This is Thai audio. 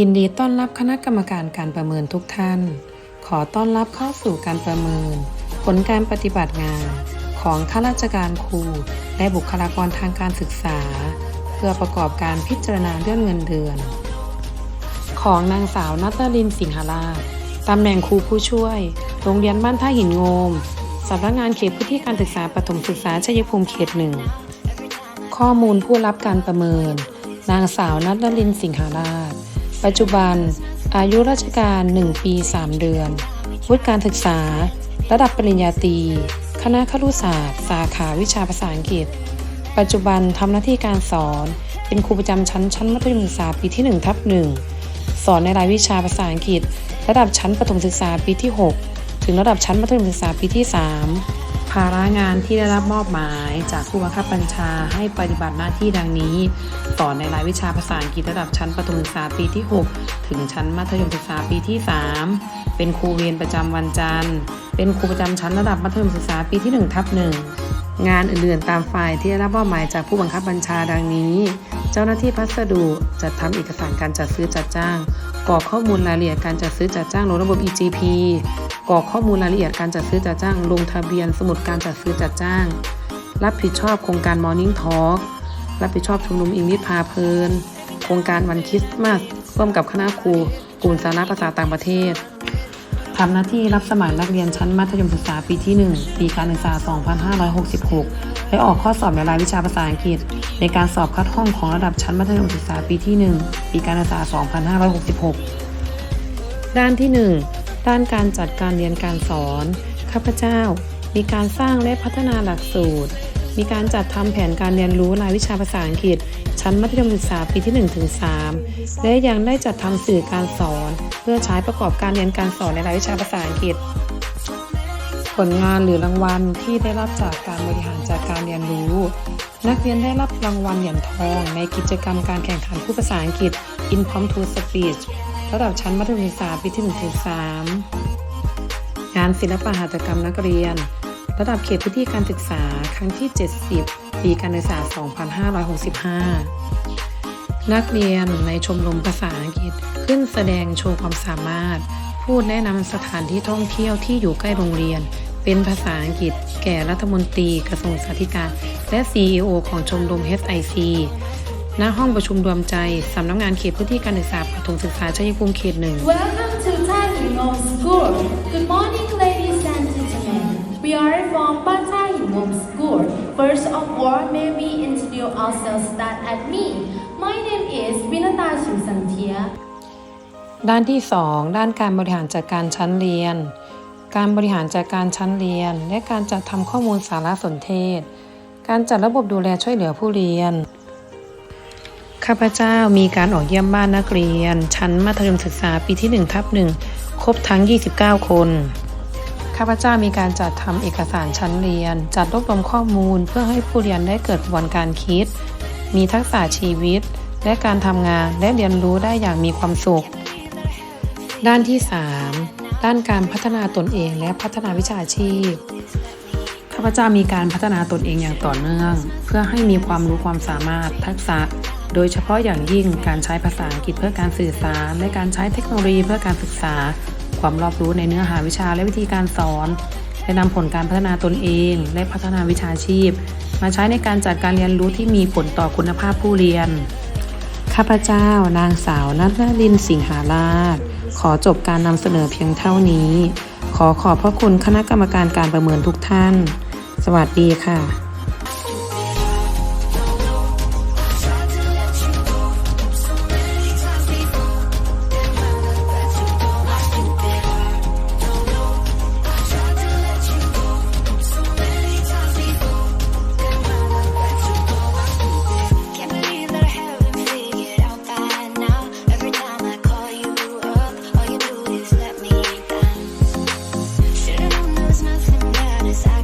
ยินดีต้อนรับคณะกรรมการการประเมินทุกท่าน ขอต้อนรับเข้าสู่การประเมิน ผลการปฏิบัติงาน ของข้าราชการครู และบุคลากรทางการศึกษา เพื่อประกอบการพิจารณาเรื่องเงินเดือน ของนางสาวนัตลินสิงหราชตำแหน่งครูผู้ช่วย โรงเรียนบ้านท่าหินโงมสำนักงานเขตพื้นที่การศึกษาประถมศึกษาชัยภูมิเขตหนึ่ง ข้อมูลผู้รับการประเมิน นางสาวนัทลินสิงหาราช ปัจจุบัน อายุราชการ 1 ปี 3 เดือน วุฒิการศึกษา ระดับปริญญาตรี คณะครุศาสตร์ สาขาวิชาภาษาอังกฤษ ปัจจุบันทำหน้าที่การสอน เป็นครูประจำชั้นชั้นมัธยมศึกษาปีที่ 1 ทับ 1 สอนในรายวิชาภาษาอังกฤษ ระดับชั้นประถมศึกษาปีที่ 6 ถึงระดับชั้นมัธยมศึกษาปีที่ 3าระงานที่ได้รับมอบหมายจากผู้บังคับบัญชาให้ปฏิบัติหน้าที่ดังนี้สอนในรายวิชาภาษาอังกฤษระดับชั้นประถมศึกษาปีที่ 6 ถึงชั้นมัธยมศึกษาปีที่ 3 เป็นครูเวรประจำวันจันทร์ เป็นครูประจำชั้นระดับมัธยมศึกษาปีที่1ทับหนึ่ งานอื่นๆ ตามฝ่ายที่รับมอบหมายจากผู้บังคับบัญชาดังนี้ เจ้าหน้าที่พัสดุจัดทำเอกสารการจัดซื้อจัดจ้างกรอกข้อมูลรายละเอียดการจัดซื้อจัดจ้างลงระบบ EGP กรอกข้อมูลรายละเอียดการจัดซื้อจัดจ้าง ลงทะเบียนสมุดการจัดซื้อจัดจ้าง รับผิดชอบโครงการ Morning Talk รับผิดชอบชุมนุมอิงลิสพาเพลิน โครงการวันคริสต์มาสร่วมกับคณะครูกลุ่มสาระภาษาต่างประเทศ ทำหน้าที่รับสมัครนักเรียนชั้นมัธยมศึกษาปีที่ 1 ปีการศึกษา 2566 และออกข้อสอบในรายวิชาภาษาอังกฤษ ในการสอบคัดห้องของระดับชั้นมัธยมศึกษาปีที่ 1 ปีการศึกษา 2566 ด้านที่ 1 ด้านการจัดการเรียนการสอน ข้าพเจ้า มีการสร้างและพัฒนาหลักสูตร มีการจัดทำแผนการเรียนรู้รายวิชาภาษาอังกฤษ ชั้นมัธยมศึกษาปีที่ 1-3 และยังได้จัดทำสื่อการสอน เพื่อใช้ประกอบการเรียนการสอนในรายวิชาภาษาอังกฤษ ผลงานหรือรางวัลที่ได้รับจากการบริหารจัดการเรียนรู้ นักเรียนได้รับรางวัลเหรียญทองในกิจกรรมการแข่งขันพูดภาษาอังกฤษ Impromptu Speech ระดับชั้นมัธยมศึกษาปีที่ 1-3 งานศิลปะหัตถกรรมนักเรียน ระดับเขตพื้นที่การศึกษาครั้งที่ 70 ปีการศึกษา 2565 นักเรียนในชมรมภาษาอังกฤษขึ้นแสดงโชว์ความสามารถ พูดแนะนำสถานที่ท่องเที่ยวที่อยู่ใกล้โรงเรียน เป็นภาษาอังกฤษ แก่รัฐมนตรีกระทรวงศึกษาธิการ และ CEO ของชมรม HIC ณห้องประชุมรวมใจ สำนักงานเขตพื้นที่การศึกษาประถมศึกษาชัยภูมิเขตหนึ่ง Welcome to Thai Himom School. Good morning, First of all, may we introduce ourselves start at me. My name is Vinata s u s a n t i a ด้านที่ 2 ด้านการบริหารจัดการชั้นเรียน การบริหารจัดการชั้นเรียน และการจัดทำข้อมูลสารสนเทศ การจัดระบบดูแลช่วยเหลือผู้เรียน ข้าพเจ้ามีการออกเยี่ยมบ้านนักเรียน ชั้นมัธยมศึกษาปีที่1ทับ1ครบทั้ง 29 คน ข้าพเจ้ามีการจัดทำเอกสารชั้นเรียน จัดรวบรวมข้อมูลเพื่อให้ผู้เรียนได้เกิดกระบวนการคิด มีทักษะชีวิต และการทำงานและเรียนรู้ได้อย่างมีความสุข ด้านที่ 3 ด้านการพัฒนาตนเองและพัฒนาวิชาชีพข้าพเจ้ามีการพัฒนาตนเองอย่างต่อเนื่อง เพื่อให้มีความรู้ความสามารถทักษะ โดยเฉพาะอย่างยิ่งการใช้ภาษาอังกฤษเพื่อการสื่อสารและการใช้เทคโนโลยีเพื่อการศึกษา ความรอบรู้ในเนื้อหาวิชาและวิธีการสอน และนำผลการพัฒนาตนเอง และพัฒนาวิชาชีพ มาใช้ในการจัดการเรียนรู้ที่มีผลต่อคุณภาพผู้เรียน ข้าพเจ้านางสาวนัทลินสิงหาราช ขอจบการนำเสนอเพียงเท่านี้ ขอขอบพระคุณคณะกรรมการการประเมินทุกท่าน สวัสดีค่ะ